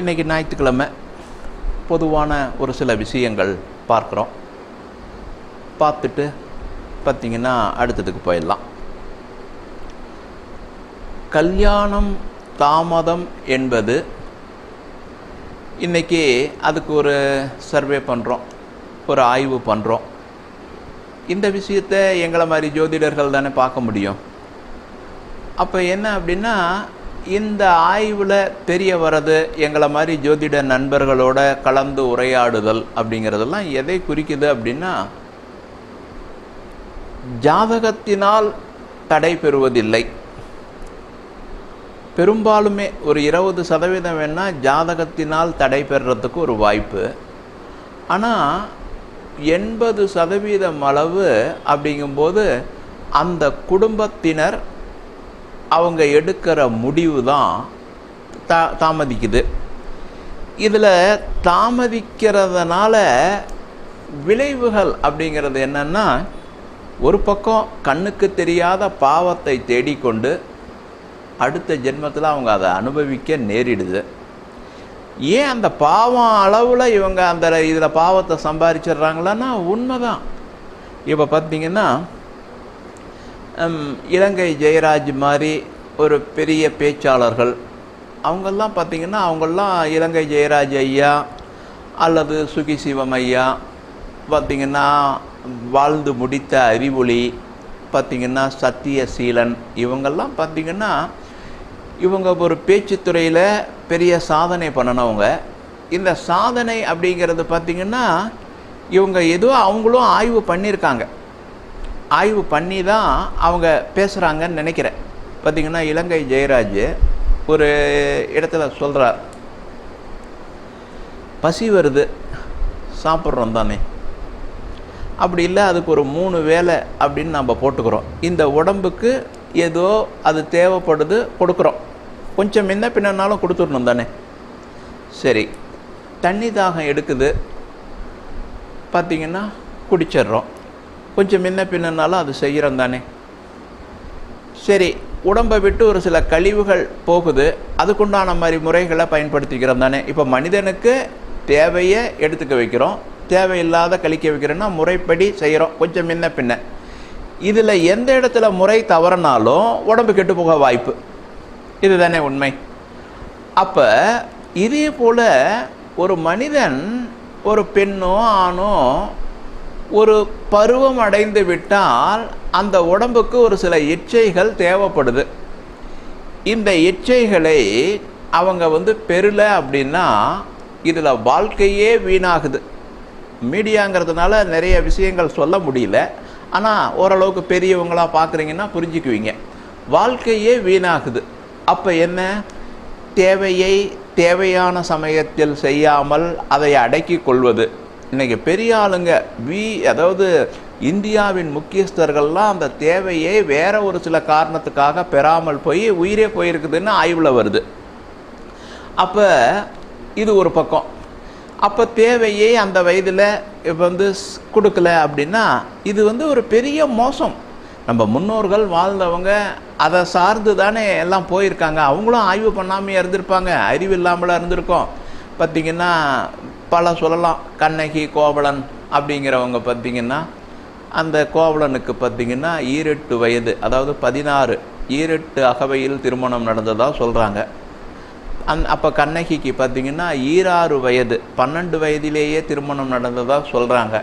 இன்றைக்கி ஞாயிற்றுக்கிழமை பொதுவான ஒரு சில விஷயங்கள் பார்க்குறோம். பார்த்துட்டு பார்த்திங்கன்னா அடுத்ததுக்கு போயிடலாம். கல்யாணம் தாமதம் என்பது இன்றைக்கி அதுக்கு ஒரு சர்வே பண்ணுறோம் ஒரு ஆய்வு பண்ணுறோம் இந்த விஷயத்தை எங்களை மாதிரி ஜோதிடர்கள் தானே பார்க்க முடியும். அப்போ என்ன அப்படின்னா இந்த ஆய்வில் தெரிய வர்றது எங்களை மாதிரி ஜோதிட நண்பர்களோட கலந்து உரையாடுதல் அப்படிங்கிறதெல்லாம் எதை குறிக்குது அப்படின்னா ஜாதகத்தினால் தடை பெறுவதில்லை. பெரும்பாலுமே ஒரு இருபது சதவீதம் வேணால் ஜாதகத்தினால் தடை பெறுறதுக்கு ஒரு வாய்ப்பு. ஆனால் எண்பது சதவீதம் அளவு அப்படிங்கும்போது அந்த குடும்பத்தினர் அவங்க எடுக்கிற முடிவு தான் தா தாமதிக்குது. இதில் தாமதிக்கிறதுனால விளைவுகள் அப்படிங்கிறது என்னென்னா ஒரு பக்கம் கண்ணுக்கு தெரியாத பாவத்தை தேடிக்கொண்டு அடுத்த ஜென்மத்தில் அவங்க அதை அனுபவிக்க நேரிடுது. ஏன் அந்த பாவம் அளவில் இவங்க அந்த இதில் பாவத்தை சம்பாதிச்சிடுறாங்களான்னா உண்மைதான். இப்போ பார்த்தீங்கன்னா இலங்கை ஜெயராஜ் மாதிரி ஒரு பெரிய பேச்சாளர்கள். அவங்கெல்லாம் பார்த்திங்கன்னா அவங்கெல்லாம் இலங்கை ஜெயராஜ் ஐயா அல்லது சுகி சிவம் ஐயா பார்த்திங்கன்னா வாழ்ந்து முடித்த அறிவொளி பார்த்திங்கன்னா சத்தியசீலன் இவங்கெல்லாம் பார்த்திங்கன்னா இவங்க ஒரு பேச்சுத்துறையில் பெரிய சாதனை பண்ணினவங்க. இந்த சாதனை அப்படிங்கிறது பார்த்திங்கன்னா இவங்க ஏதோ அவங்களும் ஆய்வு பண்ணியிருக்காங்க. ஆய்வு பண்ணி தான் அவங்க பேசுகிறாங்கன்னு நினைக்கிறேன். பார்த்திங்கன்னா இலங்கை ஜெயராஜ் ஒரு இடத்துல சொல்கிறார் பசி வருது சாப்பிட்றோம் தானே. அப்படி இல்லை அதுக்கு ஒரு மூணு வேலை அப்படின்னு நம்ம போட்டுக்கிறோம். இந்த உடம்புக்கு ஏதோ அது தேவைப்படுது கொடுக்குறோம். கொஞ்சம் முன்ன பின்னாலும் கொடுத்துடணும் தானே. சரி தண்ணி தாகம் எடுக்குது. பார்த்திங்கன்னா குடிச்சிட்றோம். கொஞ்சம் முன்ன பின்னாலும் அது செய்கிறோம் தானே. சரி உடம்பை விட்டு ஒரு சில கழிவுகள் போகுது. அதுக்குண்டான மாதிரி முறைகளை பயன்படுத்திக்கிறோம் தானே. இப்போ மனிதனுக்கு தேவையை எடுத்துக்க வைக்கிறோம். தேவையில்லாத கழிக்க வைக்கிறோன்னா முறைப்படி செய்கிறோம். கொஞ்சம் முன்ன பின்ன. இதில் எந்த இடத்துல முறை தவறினாலும் உடம்பு கெட்டு போக வாய்ப்பு. இதுதானே உண்மை. அப்போ இதே போல் ஒரு மனிதன் ஒரு பெண்ணோ ஆணோ ஒரு பருவம் அடைந்து விட்டால் அந்த உடம்புக்கு ஒரு சில எச்சைகள் தேவைப்படுது. இந்த எச்சைகளை அவங்க வந்து பெறல அப்படின்னா இதில் வாழ்க்கையே வீணாகுது. மீடியாங்கிறதுனால நிறைய விஷயங்கள் சொல்ல முடியல. ஆனால் ஓரளவுக்கு பெரியவங்களாக பார்க்குறீங்கன்னா புரிஞ்சுக்குவீங்க. வாழ்க்கையே வீணாகுது. அப்போ என்ன? தேவையை தேவையான சமயத்தில் செய்யாமல் அதை அடக்கி கொள்வது. இன்றைக்கி பெரிய ஆளுங்க வி அதாவது இந்தியாவின் முக்கியஸ்தர்கள்லாம் அந்த தேவையை வேற ஒரு சில காரணத்துக்காக பெறாமல் போய் உயிரே போயிருக்குதுன்னு ஆய்வில் வருது. அப்போ இது ஒரு பக்கம். அப்போ தேவையை அந்த வயதில் இப்போ வந்து கொடுக்கல அப்படின்னா இது வந்து ஒரு பெரிய மோசம். நம்ம முன்னோர்கள் வாழ்ந்தவங்க அதை சார்ந்து தானே எல்லாம் போயிருக்காங்க. அவங்களும் ஆய்வு பண்ணாமல் இருந்திருப்பாங்க. அறிவு இல்லாமலாம் இருந்திருக்கோம். பார்த்திங்கன்னா பல சொல்லலாம். கண்ணகி கோவலன் அப்படிங்கிறவங்க பார்த்திங்கன்னா அந்த கோவலனுக்கு பார்த்திங்கன்னா ஈரெட்டு வயது அதாவது பதினாறு. ஈரெட்டு அகவையில் திருமணம் நடந்ததாக சொல்கிறாங்க அந் அப்போ கண்ணகிக்கு பார்த்திங்கன்னா ஈராறு வயது பன்னெண்டு வயதிலேயே திருமணம் நடந்ததாக சொல்கிறாங்க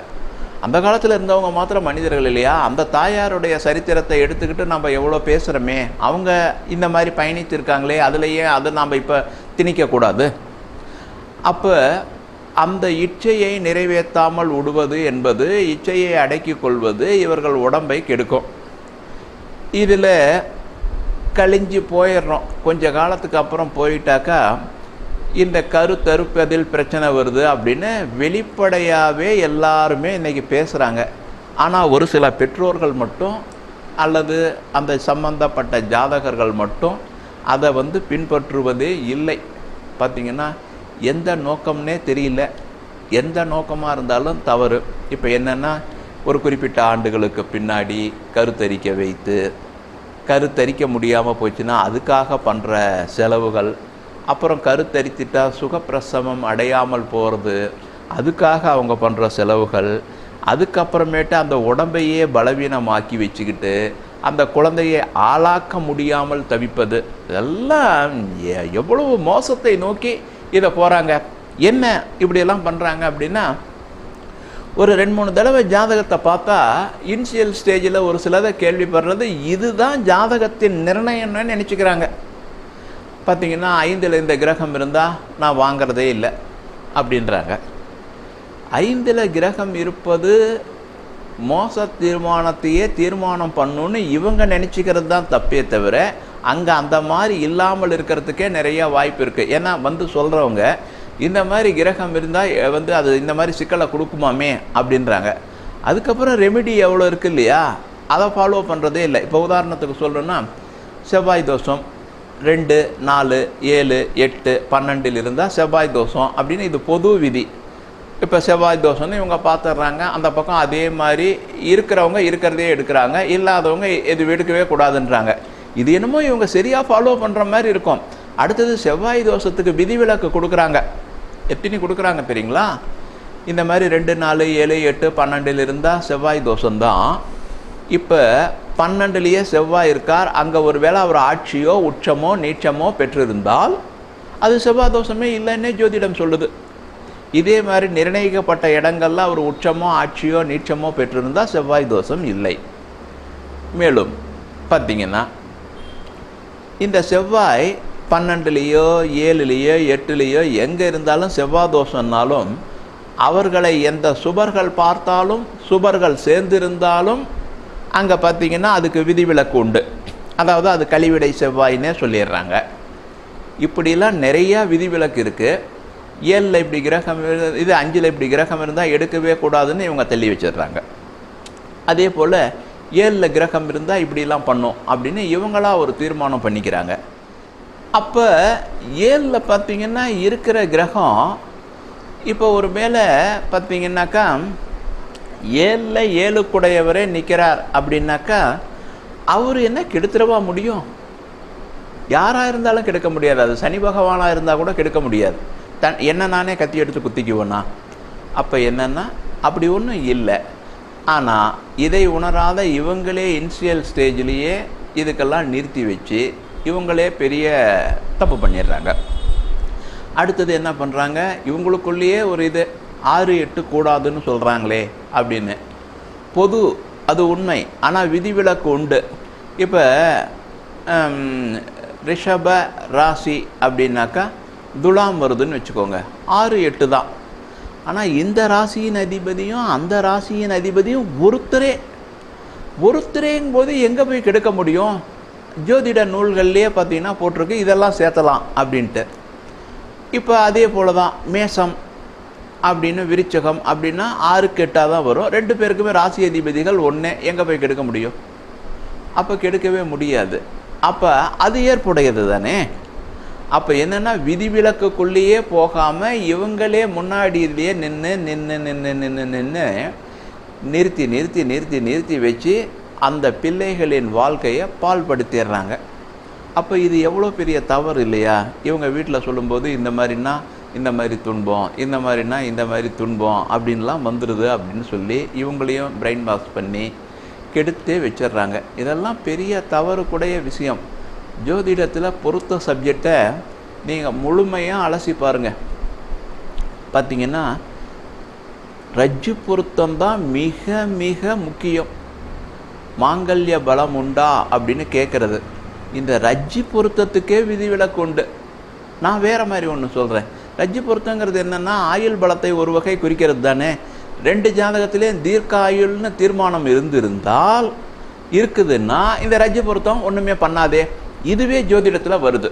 அந்த காலத்தில் இருந்தவங்க மாத்திரம் மனிதர்கள் இல்லையா? அந்த தாயாருடைய சரித்திரத்தை எடுத்துக்கிட்டு நம்ம எவ்வளோ பேசுகிறோமே அவங்க இந்த மாதிரி பயணித்திருக்காங்களே அதுலேயே அதை நாம் இப்போ திணிக்கக்கூடாது. அப்போ அந்த இச்சையை நிறைவேற்றாமல் விடுவது என்பது இச்சையை அடக்கிக் கொள்வது இவர்கள் உடம்பை கெடுக்கும். இதில் கழிஞ்சு போயிடுறோம். கொஞ்ச காலத்துக்கு அப்புறம் போயிட்டாக்கா இந்த கருத்தறுப்பதில் பிரச்சனை வருது அப்படின்னு வெளிப்படையாகவே எல்லாருமே இன்றைக்கி பேசுகிறாங்க ஆனால் ஒரு சில பெற்றோர்கள் மட்டும் அல்லது அந்த சம்பந்தப்பட்ட ஜாதகர்கள் மட்டும் அதை வந்து பின்பற்றுவதே இல்லை. பார்த்திங்கன்னா எந்த நோக்கம்னே தெரியல. எந்த நோக்கமாக இருந்தாலும் தவறு. இப்போ என்னென்னா ஒரு குறிப்பிட்ட ஆண்டுகளுக்கு பின்னாடி கருத்தரிக்க வைத்து கருத்தரிக்க முடியாமல் போச்சுன்னா அதுக்காக பண்ணுற செலவுகள் அப்புறம் கருத்தரித்துட்டா சுகப்பிரசவம் அடையாமல் போகிறது அதுக்காக அவங்க பண்ணுற செலவுகள் அதுக்கப்புறமேட்டு அந்த உடம்பையே பலவீனமாக்கி வச்சுக்கிட்டு அந்த குழந்தையை ஆளாக்க முடியாமல் தவிப்பது இதெல்லாம் எ- எவ்வளவு மோசத்தை நோக்கி இதை போகிறாங்க என்ன இப்படியெல்லாம் பண்ணுறாங்க அப்படின்னா ஒரு ரெண்டு மூணு தடவை ஜாதகத்தை பார்த்தா இனிஷியல் ஸ்டேஜில் ஒரு சிலதை கேள்விப்படுறது இதுதான் ஜாதகத்தின் நிர்ணயம்னு நினச்சிக்கிறாங்க. பார்த்தீங்கன்னா ஐந்தில் இந்த கிரகம் இருந்தால் நான் வாங்கிறதே இல்லை அப்படின்றாங்க. ஐந்தில் கிரகம் இருப்பது மோச தீர்மானத்தையே தீர்மானம் பண்ணுன்னு இவங்க நினச்சிக்கிறது தான் தப்பே தவிர அங்கே அந்த மாதிரி இல்லாமல் இருக்கிறதுக்கே நிறைய வாய்ப்பு இருக்குது ஏன்னா வந்து சொல்கிறவங்க இந்த மாதிரி கிரகம் இருந்தால் வந்து அது இந்த மாதிரி சிக்கலை கொடுக்குமாமே அப்படின்றாங்க. அதுக்கப்புறம் ரெமிடி எவ்வளோ இருக்கு இல்லையா? அதை ஃபாலோ பண்ணுறதே இல்லை. இப்போ உதாரணத்துக்கு சொல்லணும்னா செவ்வாய் தோஷம் ரெண்டு நாலு ஏழு எட்டு பன்னெண்டில் இருந்தால் செவ்வாய் தோஷம் அப்படின்னு இது பொது விதி. இப்போ செவ்வாய் தோஷம்னு இவங்க பார்த்துடுறாங்க. அந்த பக்கம் அதே மாதிரி இருக்கிறவங்க இருக்கிறதே எடுக்கிறாங்க. இல்லாதவங்க எது எடுக்கவே கூடாதுன்றாங்க. இது என்னமோ இவங்க சரியாக ஃபாலோ பண்ணுற மாதிரி இருக்கும். அடுத்தது செவ்வாய் தோஷத்துக்கு விதிவிலக்கு கொடுக்குறாங்க. எத்தினி கொடுக்குறாங்க தெரியுங்களா? இந்த மாதிரி ரெண்டு நாலு ஏழு எட்டு பன்னெண்டில் இருந்தால் செவ்வாய் தோஷம்தான். இப்போ பன்னெண்டுலேயே செவ்வாய் இருக்கார். அங்கே ஒரு வேளை அவர் ஆட்சியோ உச்சமோ நீச்சமோ பெற்றிருந்தால் அது செவ்வாய் தோஷமே இல்லைன்னே ஜோதிடம் சொல்லுது. இதே மாதிரி நிர்ணயிக்கப்பட்ட இடங்கள்ல அவர் உச்சமோ ஆட்சியோ நீச்சமோ பெற்றிருந்தால் செவ்வாய் தோஷம் இல்லை. மேலும் பார்த்தீங்கன்னா இந்த செவ்வாய் பன்னெண்டுலேயோ ஏழுலேயோ எட்டுலேயோ எங்கே இருந்தாலும் செவ்வாய் தோஷம்னாலும் அவர்களை எந்த சுபர்கள் பார்த்தாலும் சுபர்கள் சேர்ந்திருந்தாலும் அங்கே பார்த்தீங்கன்னா அதுக்கு விதிவிலக்கு உண்டு. அதாவது அது கழிவிடை செவ்வாயின்னே சொல்லிடுறாங்க. இப்படிலாம் நிறையா விதிவிலக்கு இருக்குது ஏழில் இப்படி கிரகம் இது அஞ்சில் இப்படி கிரகம் இருந்தால் எடுக்கவே கூடாதுன்னு இவங்க தள்ளி வச்சிடுறாங்க அதே போல் ஏழில் கிரகம் இருந்தால் இப்படிலாம் பண்ணும் அப்படின்னு இவங்களா ஒரு தீர்மானம் பண்ணிக்கிறாங்க. அப்போ ஏழில் பார்த்தீங்கன்னா இருக்கிற கிரகம் இப்போ ஒரு மேலே பார்த்தீங்கன்னாக்கா ஏழில் ஏழுக்குடையவரே நிற்கிறார் அப்படின்னாக்கா அவர் என்ன கெடுத்துடவா முடியும்? யாராக இருந்தாலும் கெடுக்க முடியாது. அது சனி பகவானாக இருந்தால் கூட கெடுக்க முடியாது. தன் என்ன நானே கத்தி எடுத்து குத்திக்குவேனா? அப்போ என்னென்னா அப்படி ஒன்றும் இல்லை. ஆனால் இதை உணராத இவங்களே இனிஷியல் ஸ்டேஜ்லேயே இதுக்கெல்லாம் நிறுத்தி வச்சு இவங்களே பெரிய தப்பு பண்ணிடுறாங்க. அடுத்தது என்ன பண்ணுறாங்க இவங்களுக்குள்ளேயே ஒரு இது ஆறு எட்டு கூடாதுன்னு சொல்கிறாங்களே அப்படின்னு. பொது அது உண்மை. ஆனால் விதிவிலக்கு உண்டு. இப்போ ரிஷப ராசி அப்படின்னாக்கா துலாம் வருதுன்னு வச்சுக்கோங்க. ஆறு எட்டு தான். ஆனால் இந்த ராசியின் அதிபதியும் அந்த ராசியின் அதிபதியும் ஒருத்தரே. ஒருத்தரேங்கும் போது எங்கே போய் கெடுக்க முடியும்? ஜோதிட நூல்கள்லேயே பார்த்தீங்கன்னா போட்டிருக்கு இதெல்லாம் சேர்த்தலாம் அப்படின்ட்டு. இப்போ அதே போல தான் மேசம் அப்படின்னு விருச்சகம் அப்படின்னா ஆறுக்கு எட்டாக தான் வரும். ரெண்டு பேருக்குமே ராசி அதிபதிகள் ஒன்றே எங்கே போய் கெடுக்க முடியும்? அப்போ கெடுக்கவே முடியாது. அப்போ அது ஏற்புடையது தானே? அப்போ என்னென்னா விதிவிலக்குக்குள்ளேயே போகாமல் இவங்களே முன்னாடியிலேயே நின்று நின்று நின்று நின்று நின்று நிறுத்தி நிறுத்தி நிறுத்தி நிறுத்தி வச்சு அந்த பிள்ளைகளின் வாழ்க்கையை பால்படுத்திடுறாங்க. அப்போ இது எவ்வளோ பெரிய தவறு இல்லையா? இவங்க வீட்டில் சொல்லும்போது இந்த மாதிரினா இந்த மாதிரி துன்பம் இந்த மாதிரினா இந்த மாதிரி துன்பம் அப்படின்லாம் வந்துடுது அப்படின்னு சொல்லி இவங்களையும் பிரெயின் வாஷ் பண்ணி கெடுத்தே வச்சிடுறாங்க. இதெல்லாம் பெரிய தவறுக்குடைய விஷயம். ஜோதிடத்தில் பொருத்த சப்ஜெக்டை நீங்கள் முழுமையாக அலசி பாருங்கள் பார்த்தீங்கன்னா ரஜ்ஜு பொருத்தம் தான் மிக மிக முக்கியம். மாங்கல்ய பலம் உண்டா அப்படின்னு கேட்குறது இந்த ரஜ்ஜி பொருத்தத்துக்கே விதிவிலக்கு உண்டு. நான் வேற மாதிரி ஒன்று சொல்கிறேன் ரஜ்ஜி பொருத்தங்கிறது என்னென்னா ஆயுள் பலத்தை ஒரு வகை குறிக்கிறது தானே. ரெண்டு ஜாதகத்திலேயும் தீர்க்க ஆயுள்னு தீர்மானம் இருந்திருந்தால் இருக்குதுன்னா இந்த ரஜ்ஜி பொருத்தம் ஒன்றுமே பண்ணாதே. இதுவே ஜோதிடத்தில் வருது.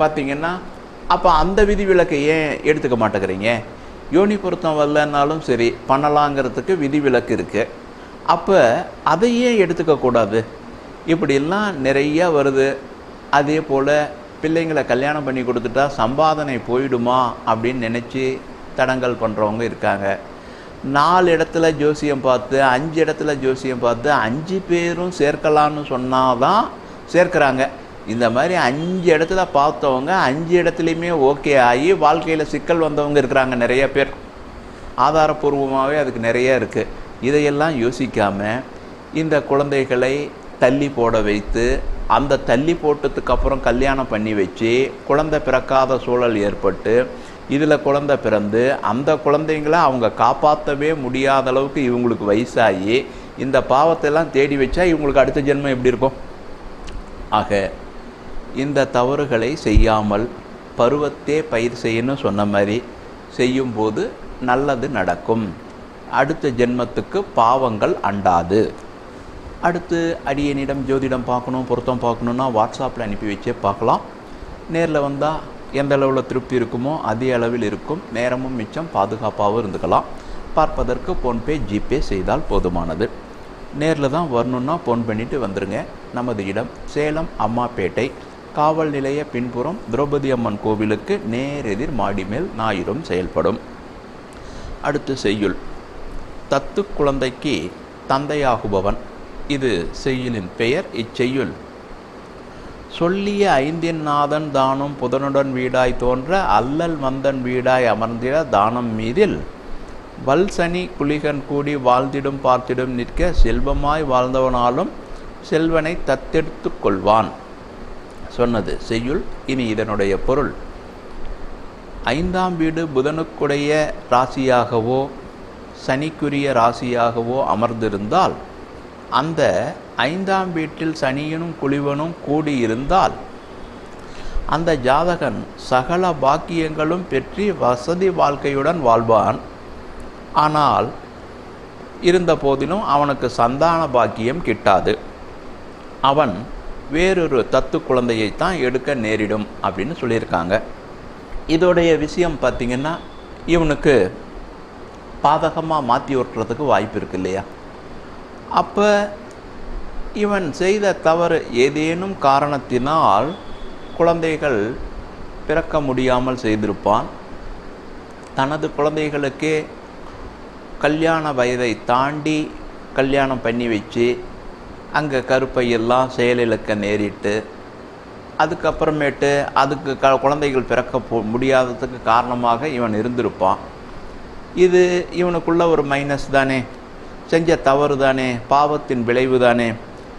பார்த்தீங்கன்னா அப்போ அந்த விதி விலக்கை ஏன் எடுத்துக்க மாட்டேங்கிறீங்க? யோனி பொருத்தம் வரலன்னாலும் சரி பண்ணலாங்கிறதுக்கு விதிவிலக்கு இருக்குது அப்போ அதை ஏன் எடுத்துக்கக்கூடாது இப்படிலாம் நிறையா வருது. அதே போல் பிள்ளைங்களை கல்யாணம் பண்ணி கொடுத்துட்டா சம்பாதனை போயிடுமா அப்படின்னு நினச்சி தடங்கல் பண்ணுறவங்க இருக்காங்க. நாலு இடத்துல ஜோசியம் பார்த்து அஞ்சு இடத்துல ஜோசியம் பார்த்து அஞ்சு பேரும் சேர்க்கலான்னு சொன்னால் தான் சேர்க்குறாங்க. இந்த மாதிரி அஞ்சு இடத்துல பார்த்தவங்க அஞ்சு இடத்துலையுமே ஓகே ஆகி வாழ்க்கையில் சிக்கல் வந்தவங்க இருக்கிறாங்க நிறைய பேர். ஆதாரபூர்வமாகவே அதுக்கு நிறைய இருக்குது இதையெல்லாம் யோசிக்காமல் இந்த குழந்தைகளை தள்ளி போட வைத்து அந்த தள்ளி போட்டதுக்கப்புறம் கல்யாணம் பண்ணி வச்சு குழந்தை பிறக்காத சூழல் ஏற்பட்டு இதில் குழந்தை பிறந்து அந்த குழந்தைங்கள அவங்க காப்பாற்றவே முடியாத அளவுக்கு இவங்களுக்கு வயசாகி இந்த பாவத்தெல்லாம் தேடி வச்சா இவங்களுக்கு அடுத்த ஜென்மம் எப்படி இருக்கும்? ஆக இந்த தவறுகளை செய்யாமல் பருவத்தே பயிர் செய்யணும் சொன்ன மாதிரி செய்யும்போது நல்லது நடக்கும். அடுத்த ஜென்மத்துக்கு பாவங்கள் அண்டாது. அடுத்து அடியனிடம் ஜோதிடம் பார்க்கணும் பொருத்தம் பார்க்கணுன்னா வாட்ஸ்அப்பில் அனுப்பி வச்சே பார்க்கலாம். நேரில் வந்தால் எந்த அளவில் திருப்தி இருக்குமோ அதே அளவில் இருக்கும். நேரமும் மிச்சம் பாதுகாப்பாகவும் இருந்துக்கலாம். பார்ப்பதற்கு ஃபோன்பே ஜிபே செய்தால் போதுமானது. நேரில் தான் வரணுன்னா ஃபோன் பண்ணிவிட்டு வந்துடுங்க நமது இடம் சேலம் அம்மாப்பேட்டை. காவல் நிலைய பின்புறம் திரௌபதி அம்மன் கோவிலுக்கு நேரெதிர் மாடி மேல் ஞாயிறும் செயல்படும். அடுத்து செய்யுள். தத்து குழந்தைக்கு தந்தையாகுபவன். இது செய்யுளின் பெயர். இச்செய்யுள். சொல்லிய ஐந்தின் நாதன் தானும் புதனுடன் வீடாய் தோன்ற அல்லல் வந்தன் வீடாய் அமர்ந்திட தானம் மீதில் வல்சனி குளிகன் கூடி வாழ்ந்திடும் பார்த்திடும் நிற்க செல்வமாய் வாழ்ந்தவனாலும் செல்வனை தத்தெடுத்து கொள்வான். சொன்னது செய்யுள். இனி இதனுடைய பொருள். ஐந்தாம் வீடு புதனுக்குடைய ராசியாகவோ சனிக்குரிய ராசியாகவோ அமர்ந்திருந்தால் அந்த ஐந்தாம் வீட்டில் சனியனும் குளிவனும் கூடியிருந்தால் அந்த ஜாதகன் சகல பாக்கியங்களும் பெற்றி வசதி வாழ்க்கையுடன் வாழ்வான். ஆனால் இருந்த போதிலும் அவனுக்கு சந்தான பாக்கியம் கிட்டாது. அவன் வேறொரு தத்து குழந்தையைத்தான் எடுக்க நேரிடும் அப்படின்னு சொல்லியிருக்காங்க. இதோடைய விஷயம் பார்த்திங்கன்னா இவனுக்கு பாதகமாக மாற்றி ஓட்டுறதுக்கு வாய்ப்பு இருக்கு இல்லையா? அப்போ இவன் செய்த தவறு ஏதேனும் காரணத்தினால் குழந்தைகள் பிறக்க முடியாமல் செய்திருப்பான். தனது குழந்தைகளுக்கே கல்யாண வயதை தாண்டி கல்யாணம் பண்ணி வச்சு அங்கே கருப்பையெல்லாம் செயலிழக்க நேரிட்டு அதுக்கப்புறமேட்டு அதுக்கு க குழந்தைகள் பிறக்க போ முடியாததுக்கு காரணமாக இவன் இருந்திருப்பான். இது இவனுக்குள்ள ஒரு மைனஸ் தானே. செஞ்ச தவறு தானே. பாவத்தின் விளைவு தானே.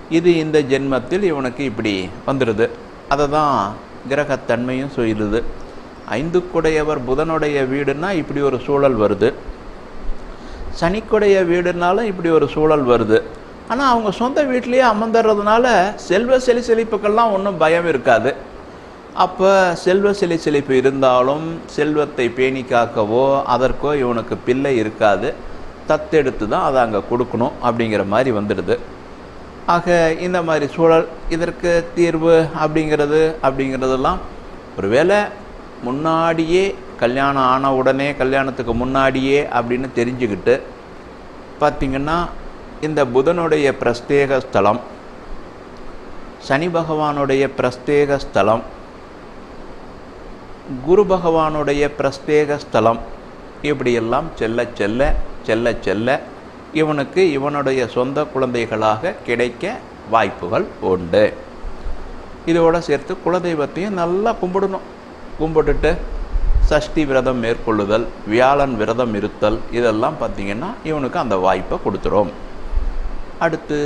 இது இந்த ஜென்மத்தில் இவனுக்கு இப்படி வந்துடுது அதை தான் கிரகத்தன்மையும் சொல்லுது. ஐந்துக்குடையவர் புதனுடைய வீடுன்னா இப்படி ஒரு சூழல் வருது. சனிக்குடைய வீடுனாலும் இப்படி ஒரு சூழல் வருது. ஆனால் அவங்க சொந்த வீட்லேயே அமர்ந்துடுறதுனால செல்வ செலி செழிப்புக்கெல்லாம் ஒன்றும் பயம் இருக்காது. அப்போ செல்வ செலி செழிப்பு இருந்தாலும் செல்வத்தை பேணி காக்கவோ அதற்கோ இவனுக்கு பிள்ளை இருக்காது. தத்தெடுத்து தான் அதை அங்கே கொடுக்கணும் அப்படிங்கிற மாதிரி வந்துடுது. ஆக இந்த மாதிரி சூழல் இதற்கு தீர்வு அப்படிங்கிறது அப்படிங்கிறதெல்லாம் ஒருவேளை முன்னாடியே கல்யாணம் ஆன உடனே கல்யாணத்துக்கு முன்னாடியே அப்படின்னு தெரிஞ்சுக்கிட்டு பார்த்திங்கன்னா இந்த புதனுடைய பிரஸ்தேக ஸ்தலம் சனி பகவானுடைய பிரஸ்தேக ஸ்தலம் குரு பகவானுடைய பிரஸ்தேக ஸ்தலம் இப்படியெல்லாம் செல்ல செல்ல செல்ல செல்ல இவனுக்கு இவனுடைய சொந்த குழந்தைகளாக கிடைக்க வாய்ப்புகள் உண்டு. இதோடு சேர்த்து குலதெய்வத்தையும் நல்லா கும்பிடணும். கும்பிட்டுட்டு சஷ்டி விரதம் மேற்கொள்ளுதல் வியாழன் விரதம் இருத்தல் இதெல்லாம் பார்த்திங்கன்னா இவனுக்கு அந்த வாய்ப்பை கொடுத்துரும். அடுத்து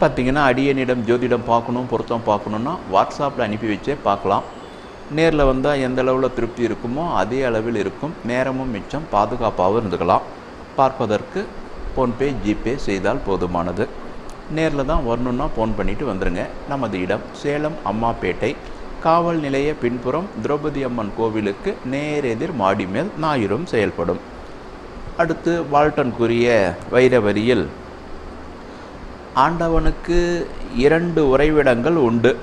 பார்த்திங்கன்னா அடியனிடம் ஜோதிடம் பார்க்கணும் பொருத்தம் பார்க்கணுன்னா வாட்ஸ்அப்பில் அனுப்பி வச்சே பார்க்கலாம். நேரில் வந்தால் எந்த அளவில் திருப்தி இருக்குமோ அதே அளவில் இருக்கும். நேரமும் மிச்சம் பாதுகாப்பாகவும் இருந்துக்கலாம். பார்ப்பதற்கு ஃபோன்பே ஜிபே செய்தால் போதுமானது. நேரில் தான் வரணுன்னா ஃபோன் பண்ணிவிட்டு வந்துடுங்க நமது இடம் சேலம் அம்மாப்பேட்டை. காவல் நிலைய பின்புறம் திரௌபதி அம்மன் கோவிலுக்கு நேரெதிர் மாடி மேல் ஞாயிறும் செயல்படும். அடுத்து வால்டன்குரிய வைரவரியில் ஆண்டவனுக்கு இரண்டு உறைவிடங்கள் உண்டு.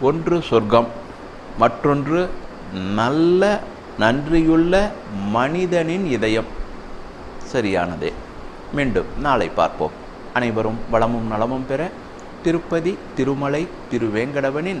ஒன்று சொர்க்கம் மற்றொன்று நல்ல நன்றியுள்ள மனிதனின் இதயம். சரியானதே. மீண்டும் நாளை பார்ப்போம். அனைவரும் வளமும் நலமும் பெற திருப்பதி திருமலை திருவேங்கடவனின்